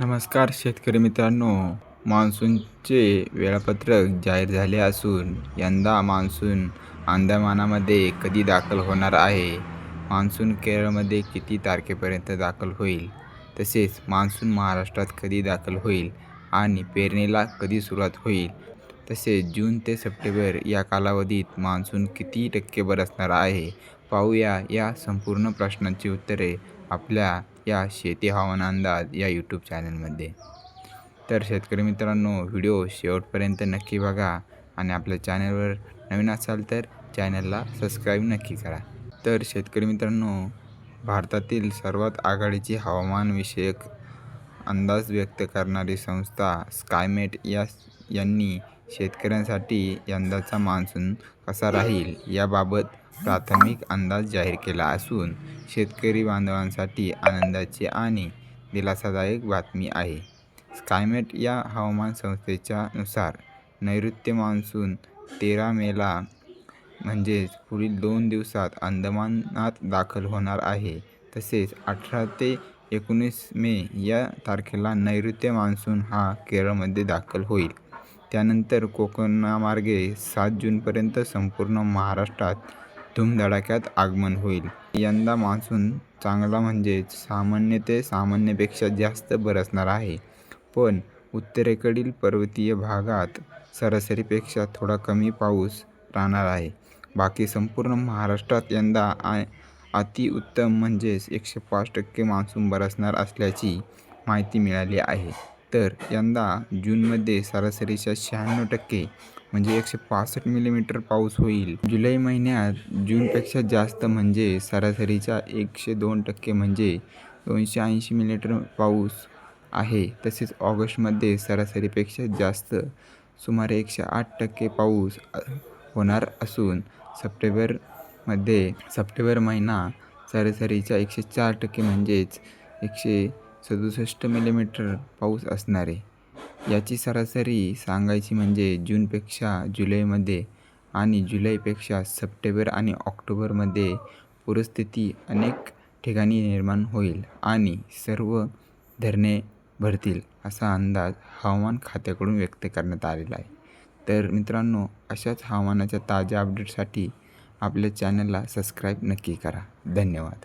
नमस्कार शेतकरी मित्रांनो. मान्सूनचे वेळापत्रक जाहीर झाले असून यंदा मान्सून अंदमानामध्ये कधी दाखल होणार आहे? मान्सून केरळमध्ये किती तारखेपर्यंत दाखल होईल? तसेच मान्सून महाराष्ट्रात कधी दाखल होईल आणि पेरणीला कधी सुरुवात होईल? तसेच जून ते सप्टेंबर या कालावधीत मान्सून किती टक्के बरसणार आहे? पाहूया या संपूर्ण प्रश्नांची उत्तरे. आपल्या या शेती हवामान अंदाज या यूट्यूब चॅनलमध्ये तर शेतकरी मित्रांनो व्हिडिओ शेवटपर्यंत नक्की बघा आणि आपल्या चॅनलवर नवीन असाल तर चॅनलला सबस्क्राईब नक्की करा. तर शेतकरी मित्रांनो भारतातील सर्वात आघाडीची हवामानविषयक अंदाज व्यक्त करणारी संस्था स्कायमेट या यांनी शेतकऱ्यांसाठी यंदाचा मान्सून कसा राहील याबाबत प्राथमिक अंदाज जाहीर केला असून शेतकरी बांधवांसाठी आनंदाची आणि दिलासादायक बातमी आहे. स्कायमेट या हवामान संस्थेच्या नुसार नैऋत्य मान्सून तेरा मेला म्हणजेच पुढील दोन दिवसात अंदमानात दाखल होणार आहे. तसेच अठरा ते एकोणीस मे या तारखेला नैऋत्य मान्सून हा केरळमध्ये दाखल होईल. त्यानंतर कोकणामार्गे सात जूनपर्यंत संपूर्ण महाराष्ट्रात धुमधडाक्यात आगमन होईल. यंदा मान्सून चांगला म्हणजेच सामान्य ते सामान्यपेक्षा जास्त बरसणार आहे. पण उत्तरेकडील पर्वतीय भागात सरासरीपेक्षा थोडा कमी पाऊस राहणार आहे. बाकी संपूर्ण महाराष्ट्रात यंदा आ अतिउत्तम म्हणजेच एकशे पाच टक्के मान्सून बरसणार असल्याची माहिती मिळाली आहे. तर यंदा जूनमध्ये सरासरीच्या शहाण्णव टक्के म्हणजे एकशे पासष्ट मिलीमीटर पाऊस होईल. जुलै महिन्यात जूनपेक्षा जास्त म्हणजे सरासरीच्या एकशे दोन टक्के म्हणजे दोनशे ऐंशी मिलीमीटर पाऊस आहे. तसेच ऑगस्टमध्ये सरासरीपेक्षा जास्त सुमारे एकशे आठ टक्के पाऊस होणार असून सप्टेंबरमध्ये सप्टेंबर महिना सरासरीच्या एकशे चार टक्के म्हणजेच एकशे सदुसष्ट मिलीमीटर पाऊस असणार आहे. याची सरासरी सांगायची म्हणजे जूनपेक्षा जुलैमध्ये आणि जुलैपेक्षा सप्टेंबर आणि ऑक्टोबरमध्ये पूरस्थिती अनेक ठिकाणी निर्माण होईल आणि सर्व धरणे भरतील असा अंदाज हवामान खात्याकडून व्यक्त करण्यात आलेला आहे. तर मित्रांनो अशाच हवामानाच्या ताज्या अपडेटसाठी आपल्या चॅनलला सबस्क्राईब नक्की करा. धन्यवाद.